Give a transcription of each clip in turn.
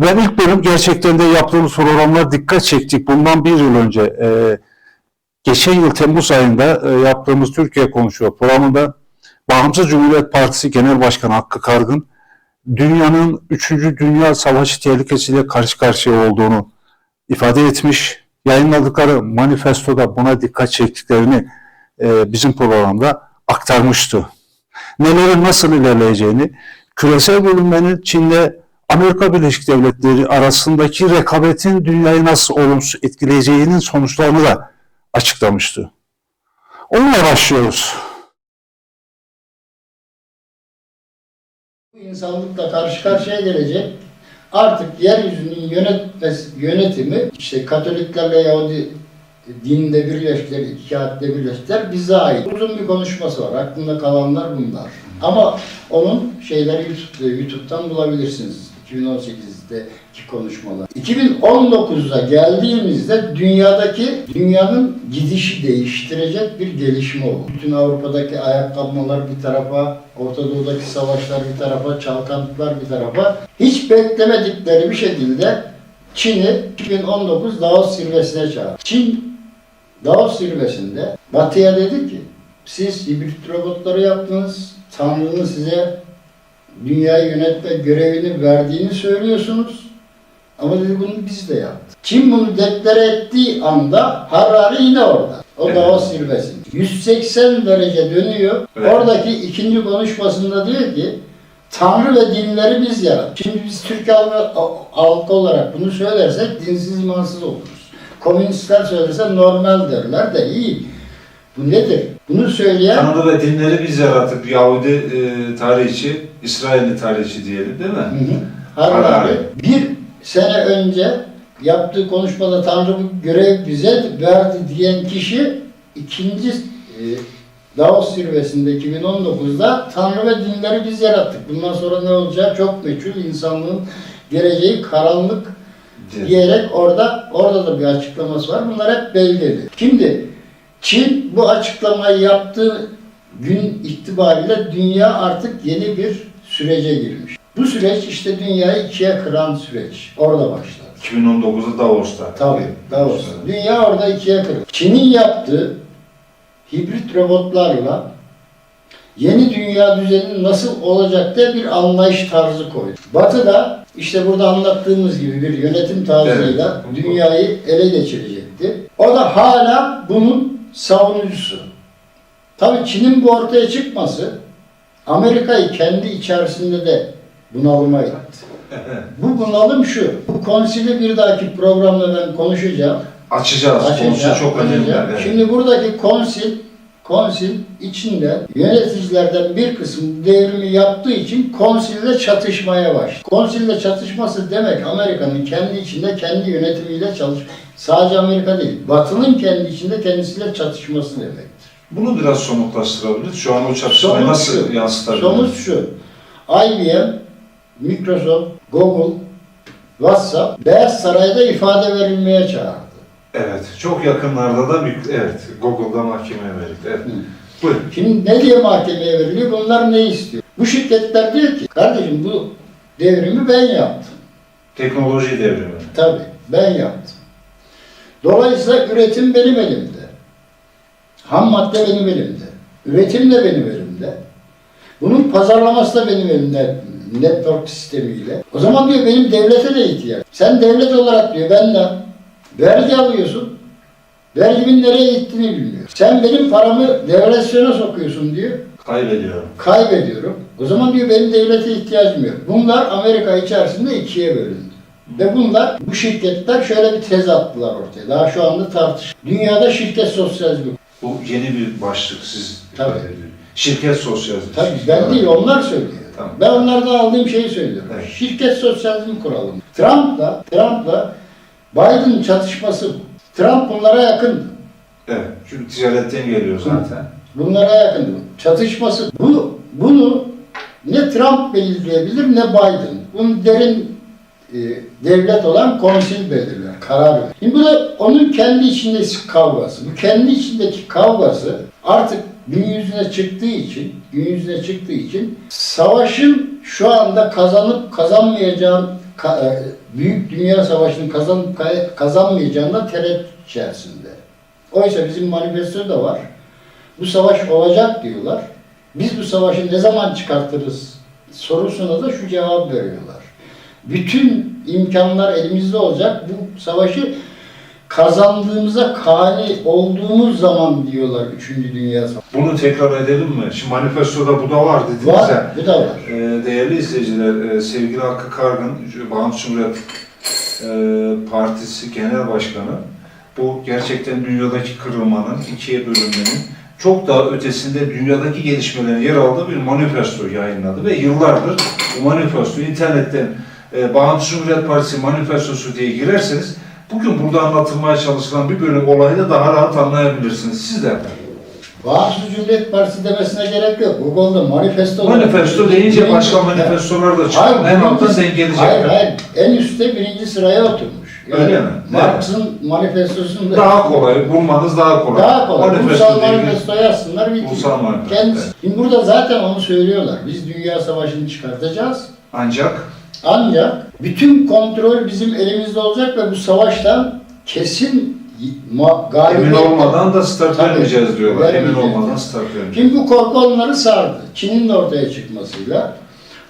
Ben ilk bölüm gerçekten de yaptığımız programlar dikkat çektik. Bundan bir yıl önce, e, geçen yıl Temmuz ayında e, yaptığımız Türkiye Konuşuyor programında Bağımsız Cumhuriyet Partisi Genel Başkanı Hakkı Kargın, dünyanın 3. Dünya Savaşı tehlikesiyle karşı karşıya olduğunu ifade etmiş. Yayınladıkları manifestoda buna dikkat çektiklerini e, bizim programda aktarmıştı. Nelerin nasıl ilerleyeceğini, küresel bölünmenin Çin'le Amerika Birleşik Devletleri arasındaki rekabetin dünyayı nasıl olumsuz etkileyeceğinin sonuçlarını da açıklamıştı. Onunla başlıyoruz. Bu insanlıkla karşı karşıya gelecek artık yeryüzünün yönetmesi, yönetimi işte Katoliklerle Yahudi dinde birleştiler, iki kağıtta birleştiler bize ait. Uzun bir konuşması var. Aklımda kalanlar bunlar. Ama onun şeyleri YouTube, YouTube'dan bulabilirsiniz. 2018'deki konuşmalar. 2019'da geldiğimizde dünyadaki dünyanın gidişi değiştirecek bir gelişme oldu. Bütün Avrupa'daki ayakkabılar bir tarafa, Orta Doğu'daki savaşlar bir tarafa, çalkantılar bir tarafa. Hiç beklemedikleri bir şekilde Çin'i 2019 Davos zirvesine çağırdı. Çin Davos zirvesinde Batı'ya dedi ki siz hibrit robotları yaptınız, Tanrı'nın size dünyayı yönetme görevini verdiğini söylüyorsunuz. Ama dedi bunu biz de yaptık. Çin bunu deklare ettiği anda Harari yine orada. O Evet. Davos zirvesinde. 180 derece dönüyor. Evet. Oradaki ikinci konuşmasında diyor ki Tanrı ve dinleri biz yarattık. Şimdi biz Türk halkı, olarak bunu söylersek dinsiz imansız oluruz. Komünistler söylese normal derler de iyi. Bu nedir? Bunu söyleyen Tanrı ve dinleri biz yarattık. Yahudi e, tarihçi, İsrailli tarihçi diyelim değil mi? Hı hı. Harun Harari. abi bir sene önce yaptığı konuşmada Tanrı bu görev bize verdi diyen kişi ikinci e, Davos zirvesinde 2019'da Tanrı ve dinleri biz yarattık. Bundan sonra ne olacağı çok meçhul. insanlığın geleceği karanlık Diye. diyerek orada orada da bir açıklaması var. Bunlar hep belgeli. Şimdi Çin bu açıklamayı yaptığı gün itibariyle dünya artık yeni bir sürece girmiş. Bu süreç işte dünyayı ikiye kıran süreç. Orada başladı. 2019'da Davos'ta. Tabii, Davos'ta. Dünya orada ikiye kırıldı. Çin'in yaptığı hibrit robotlarla yeni dünya düzeni nasıl olacak diye bir anlayış tarzı koydu. Batı da işte burada anlattığımız gibi bir yönetim tarzıyla Evet. dünyayı ele geçirecekti. O da hala bunun savunucusu. Tabii Çin'in bu ortaya çıkması Amerika'yı kendi içerisinde de bunalıma. Bu bunalım şu. Bu konsili bir dahaki programda ben konuşacağım. Açacağız. Konusu Açacağım, çok önemli. Evet. Şimdi buradaki konsil konsil içinde yöneticilerden bir kısmı devrimi yaptığı için konsille çatışmaya başladı. Konsille çatışması demek Amerika'nın kendi içinde kendi yönetimiyle çalış. Sadece Amerika değil, Batı'nın kendi içinde kendisiyle çatışması demektir. Bunu biraz somutlaştırabilir. Şu an o çatışmayı nasıl şu, yansıtabilir? Somut şu. IBM, Microsoft, Google, WhatsApp Beyaz Saray'da ifade verilmeye çağırdı. Evet. Çok yakınlarda da bir, evet Google'da mahkemeye verildi. Evet. Hı. Buyurun. Şimdi ne diye mahkemeye veriliyor? Bunlar ne istiyor? Bu şirketler diyor ki, kardeşim bu devrimi ben yaptım. Teknoloji devrimi. Tabii, ben yaptım. Dolayısıyla üretim benim elimde. Ham madde benim elimde. Üretim de benim elimde. Bunun pazarlaması da benim elimde network sistemiyle. O zaman diyor benim devlete de ihtiyaç. Sen devlet olarak diyor benden vergi alıyorsun. Vergimin nereye gittiğini bilmiyor. Sen benim paramı devalüasyona sokuyorsun diyor. Kaybediyorum. kaybediyorum. O zaman diyor benim devlete ihtiyacım yok. Bunlar Amerika içerisinde ikiye bölündü. Ve bunlar, bu şirketler şöyle bir tez attılar ortaya. Daha şu anda tartış. Dünyada şirket sosyalizmi. Bu yeni bir başlık siz Tabii. Şirket sosyalizmi. Tabii ben değil, onlar söylüyor. Tamam. Ben onlardan aldığım şeyi söylüyorum. Evet. Şirket sosyalizmi kuralım. Trump'la, Trump'la Biden çatışması bu. Trump bunlara yakındı. Evet. Çünkü ticaretten geliyor zaten. Bunlara yakındı. Çatışması. Bunu, bunu ne Trump belirleyebilir ne Biden. Bunun derin e, devlet olan konsil belirler, karar verir. Şimdi bu da onun kendi içindeki kavgası. Bu kendi içindeki kavgası artık gün yüzüne çıktığı için, gün yüzüne çıktığı için savaşın şu anda kazanıp kazanmayacağın ka- e, büyük dünya savaşını kazan kay- kazanmayacağında tereddüt içerisinde. Oysa bizim manifestoda var. Bu savaş olacak diyorlar. Biz bu savaşı ne zaman çıkartırız sorusuna da şu cevap veriyorlar. Bütün imkanlar elimizde olacak. Bu savaşı kazandığımıza kani olduğumuz zaman diyorlar 3. Dünya Savaşı. Bunu tekrar edelim mi? Şimdi manifestoda bu da var dediniz Var, ya. bu da var. Ee, değerli izleyiciler, e, sevgili Hakkı Kargın, Bağımsız Cumhuriyet e, Partisi Genel Başkanı, bu gerçekten dünyadaki kırılmanın, ikiye bölünmenin çok daha ötesinde dünyadaki gelişmelerin yer aldığı bir manifesto yayınladı ve yıllardır bu manifesto internetten e, Bağımsız Cumhuriyet Partisi manifestosu diye girerseniz bugün burada anlatılmaya çalışılan bir bölüm olayı da daha rahat anlayabilirsiniz. Sizler de. Bağımsız Cumhuriyet Partisi demesine gerek yok. Google'da manifesto Manifesto deyince başka manifestolar da çıkıyor. Hayır, En altta sen gelecek. Hayır, hayır. En üstte birinci sıraya oturmuş. Öyle mi? Marx'ın manifestosunda Daha kolay, bulmanız daha kolay. Daha kolay. Manifesto Ulusal manifesto yazsınlar bitir. Ulusal manifesto, Kendisi. evet. Şimdi burada zaten onu söylüyorlar. Biz dünya savaşını çıkartacağız. Ancak Ancak bütün kontrol bizim elimizde olacak ve bu savaştan kesin galibiyet. emin olmadan da start Tabii, vermeyeceğiz diyorlar. Emin olmadan start vermeyeceğiz. Şimdi bu korku onları sardı. Çin'in ortaya çıkmasıyla.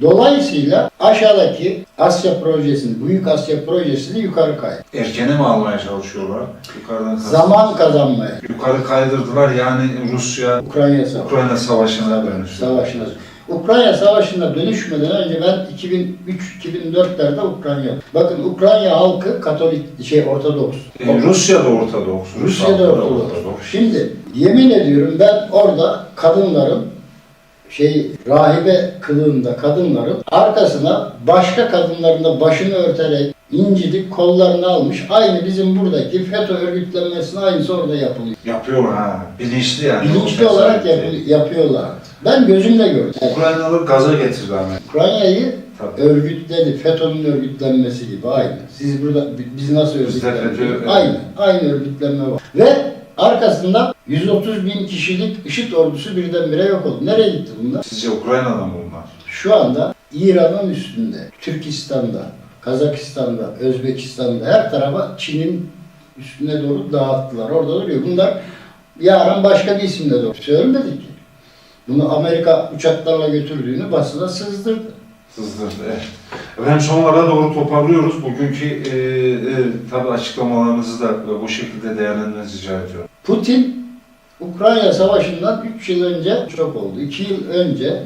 Dolayısıyla aşağıdaki Asya projesini, Büyük Asya projesini yukarı kaydı. Erkene mi almaya çalışıyorlar? Yukarıdan kast- Zaman kazanmaya. Yukarı kaydırdılar yani Rusya Ukrayna Savaşı. Ukrayna savaşına dönüştü. Savaşına. Ukrayna Savaşı'na dönüşmeden önce ben 2003-2004'lerde Ukrayna. Bakın Ukrayna halkı Katolik, şey Ortodoks. Ee, Rusya da Ortodoks. Rus Rusya'da halkı da Ortodoks. Şimdi yemin ediyorum ben orada kadınların şey rahibe kılığında kadınların arkasına başka kadınların da başını örterek incitip kollarını almış. Aynı bizim buradaki FETÖ örgütlenmesinin aynısı orada yapılıyor. Yapıyor ha. Bilinçli yani. Bilinçli olarak yapı- yapıyorlar. Ben gözümle gördüm. Ukraynalı gaza getirdi ama. Ukrayna'yı Tabii. örgütledi. FETÖ'nün örgütlenmesi gibi aynı. Siz burada biz nasıl evet. Aynı. Aynı örgütlenme var. Ve arkasında 130 bin kişilik IŞİD ordusu birdenbire yok oldu. Nereye gitti bunlar? Sizce Ukrayna'dan mı bunlar? Şu anda İran'ın üstünde, Türkistan'da, Kazakistan'da, Özbekistan'da her tarafa Çin'in üstüne doğru dağıttılar. Orada duruyor. Bunlar yarın başka bir isimle doğru. Söylemedi ki. Bunu Amerika uçaklarla götürdüğünü basına sızdırdı. Sızdırdı. Evet. Efendim sonlara doğru toparlıyoruz. Bugünkü e, e, tabii açıklamalarınızı da bu şekilde değerlendirmenizi rica ediyorum. Putin Ukrayna Savaşı'ndan 3 yıl önce çok oldu. 2 yıl önce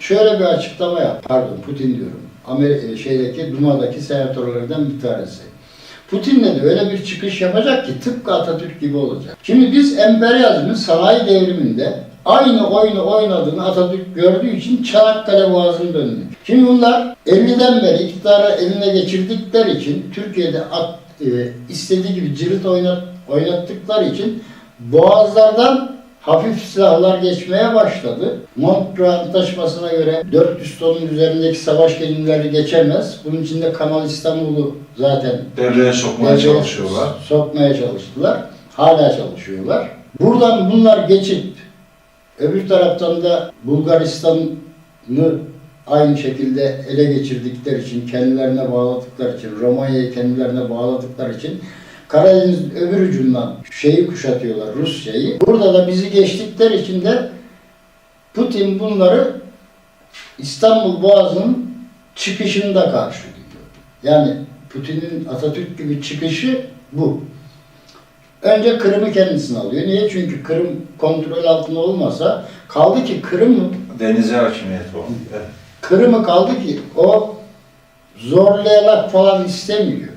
şöyle bir açıklama yaptı. Pardon Putin diyorum. Amerika şeydeki Duma'daki senatörlerden bir tanesi. Putin dedi öyle bir çıkış yapacak ki tıpkı Atatürk gibi olacak. Şimdi biz emperyalizmin sanayi devriminde aynı oyunu oynadığını Atatürk gördüğü için Çanakkale Boğazı'nı döndük. Şimdi bunlar 50'den beri iktidarı eline geçirdikleri için Türkiye'de at, e, istediği gibi cirit oynat, oynattıkları için boğazlardan hafif silahlar geçmeye başladı. Montreux Antlaşması'na göre 400 tonun üzerindeki savaş gemileri geçemez. Bunun için de Kanal İstanbul'u zaten Devreye sokmaya devreye çalışıyorlar. Sokmaya çalıştılar. Hala çalışıyorlar. Buradan bunlar geçip öbür taraftan da Bulgaristan'ı aynı şekilde ele geçirdikleri için, kendilerine bağladıkları için, Romanya'yı kendilerine bağladıkları için Karadeniz öbür ucundan şeyi kuşatıyorlar, Rusya'yı. Burada da bizi geçtikleri için de Putin bunları İstanbul Boğazı'nın çıkışında karşılıyor. Yani Putin'in Atatürk gibi çıkışı bu. Önce Kırım'ı kendisine alıyor. Niye? Çünkü Kırım kontrol altında olmasa kaldı ki Kırım'ı Denize hakimiyet. Evet. Kırım'ı kaldı ki o zorlayarak falan istemiyor.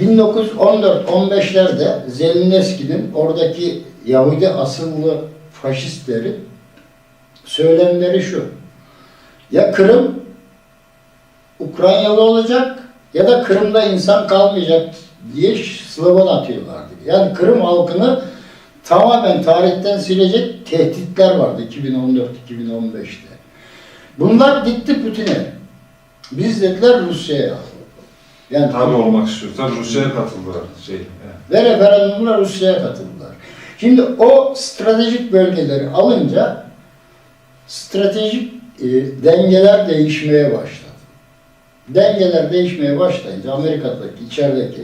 1914-15'lerde Zelenski'nin oradaki Yahudi asıllı faşistleri söylemleri şu. Ya Kırım Ukraynalı olacak ya da Kırım'da insan kalmayacak diye slogan atıyorlardı. Yani Kırım halkını tamamen tarihten silecek tehditler vardı 2014-2015'te. Bunlar gitti Putin'e. Biz dediler Rusya'ya. Yani Tabii olmak istiyor. Tabii Rusya'ya katıldılar. Şey, evet. ve referandumla Rusya'ya katıldılar. Şimdi o stratejik bölgeleri alınca stratejik e, dengeler değişmeye başladı. dengeler değişmeye başlayınca Amerika'daki, içerideki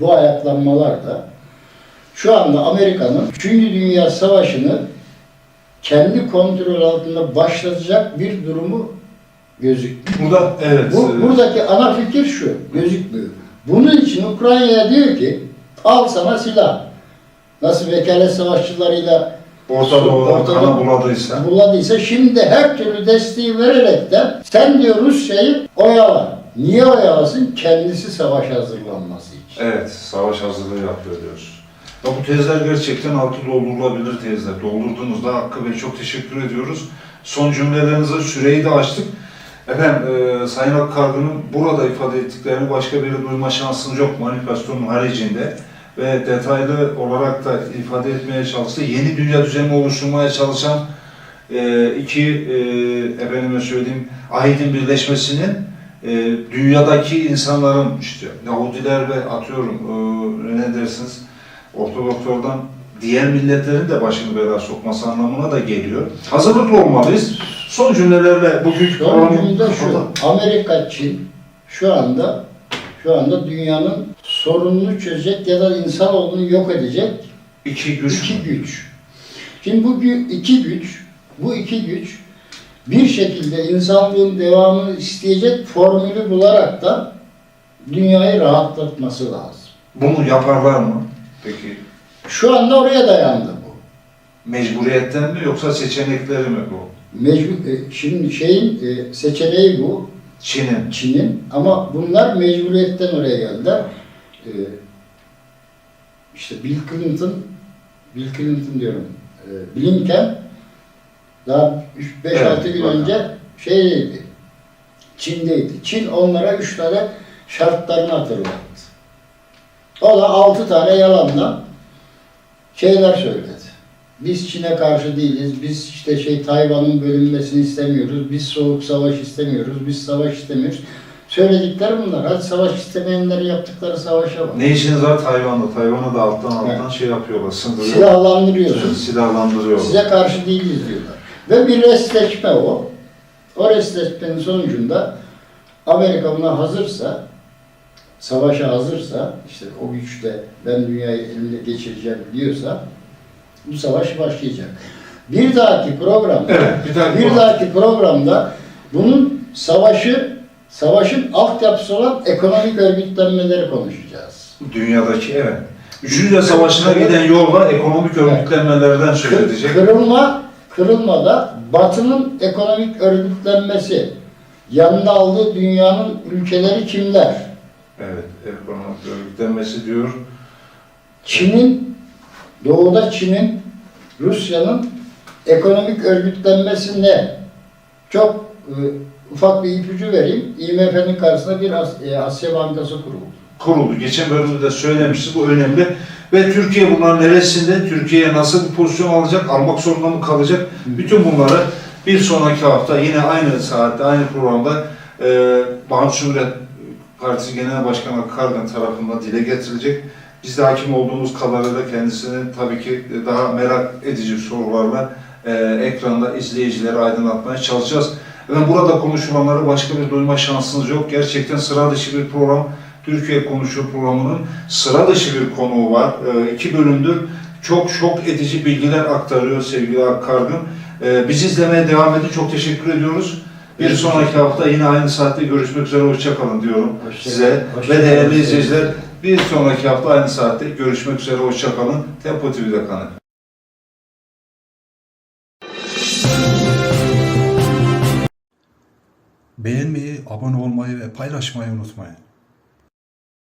bu ayaklanmalar da şu anda Amerika'nın 3. Dünya Savaşı'nı kendi kontrol altında başlatacak bir durumu gözüküyor. Burada evet. Bu, buradaki ana fikir şu, gözükmüyor. Bunun için Ukrayna'ya diyor ki, al sana silah. Nasıl vekalet savaşçılarıyla Orta Doğu'da kana buladıysa. buladıysa şimdi her türlü desteği vererek de sen diyor Rusya'yı oyala. Niye oyalasın? Kendisi savaş hazırlanması için. Evet, savaş hazırlığı yapıyor diyoruz. Ya bu tezler gerçekten altı doldurulabilir tezler. Doldurduğunuzda Hakkı Bey çok teşekkür ediyoruz. Son cümlelerinize süreyi de açtık. Efendim, e, Sayın Hakkı Kargı'nın burada ifade ettiklerini başka biri duyma şansınız yok manifestonun haricinde. Ve detaylı olarak da ifade etmeye çalıştı. Yeni dünya düzeni oluşturmaya çalışan e, iki, e, efendime söyleyeyim, ahidin birleşmesinin e, dünyadaki insanların işte Yahudiler ve atıyorum e, ne dersiniz Ortodokslardan diğer milletlerin de başını belaya sokması anlamına da geliyor. Hazırlıklı olmalıyız. Son cümlelerle bugünkü Sonucunda programı şu, Amerika, Çin şu anda şu anda dünyanın sorununu çözecek ya da insanoğlunu yok edecek iki güç. iki güç. Şimdi bu iki güç, bu iki güç bir şekilde insanlığın devamını isteyecek formülü bularak da dünyayı rahatlatması lazım. Bunu yaparlar mı? Peki Şu anda oraya dayandı bu. mecburiyetten mi yoksa seçenekleri mi bu? Mecbur, e, şimdi şeyin e, seçeneği bu, Çin'in. Çin'in ama bunlar mecburiyetten oraya geldiler. E, işte Bill Clinton, Bill Clinton diyorum, e, Blinken daha 5-6 Evet, gün bakın. önce şeydeydi, Çin'deydi. Çin onlara 3 tane şartlarını hatırlattı. O da 6 tane yalanla şeyler söyledi. Biz Çin'e karşı değiliz. Biz işte şey Tayvan'ın bölünmesini istemiyoruz. Biz soğuk savaş istemiyoruz. Biz savaş istemiyoruz. Söyledikleri bunlar. Hadi savaş istemeyenlerin yaptıkları savaşa bak. Ne işiniz var Tayvan'da? Tayvan'a da alttan alttan şey yapıyorlar, sındırıyorlar. Silahlandırıyorsun. Silahlandırıyorlar. Size karşı değiliz diyorlar. Ve bir restleşme o. O restleşmenin sonucunda Amerika buna hazırsa, savaşa hazırsa, işte o güçle ben dünyayı eline geçireceğim diyorsa, bu savaş başlayacak. Bir dahaki program, Evet, bir dahaki bir dahaki programda bunun savaşı, savaşın altyapısı olan ekonomik örgütlenmeleri konuşacağız. Dünyadaki evet. Üçüncü Savaşı'na giden yolda ekonomik örgütlenmelerden söz edecek. Kırılma, kırılmada Batı'nın ekonomik örgütlenmesi, yanında aldığı dünyanın ülkeleri kimler? Evet, ekonomik örgütlenmesi diyor. Çin'in, doğuda Çin'in, Rusya'nın ekonomik örgütlenmesi ne? Çok e, ufak bir ipucu vereyim. IMF'nin karşısında bir As- e, Asya Bankası kuruldu. Kuruldu. Geçen bölümde de söylemiştik. Bu önemli. Ve Türkiye bunların neresinde? Türkiye nasıl bir pozisyon alacak? Almak zorunda mı kalacak? Bütün bunları bir sonraki hafta yine aynı saatte, aynı programda e, Bağımsız Cumhuriyet Partisi Genel Başkanı Kargan tarafından dile getirilecek. Biz de hakim olduğumuz kadarıyla kendisini tabii ki daha merak edici sorularla e, ekranda izleyicileri aydınlatmaya çalışacağız. Ve burada konuşulanları başka bir duyma şansınız yok. Gerçekten sıra dışı bir program. Türkiye Konuşuyor programının sıra dışı bir konuğu var. E, iki bölümdür çok şok edici bilgiler aktarıyor sevgili Akkargın. E, bizi izlemeye devam edin. Çok teşekkür ediyoruz. Bir sonraki hafta yine aynı saatte görüşmek üzere. Hoşçakalın diyorum Hoşça size. Hoşça ve değerli izleyiciler. Bir sonraki hafta aynı saatte görüşmek üzere. Hoşçakalın. Tempo TV'de kalın. Beğenmeyi, abone olmayı ve paylaşmayı unutmayın.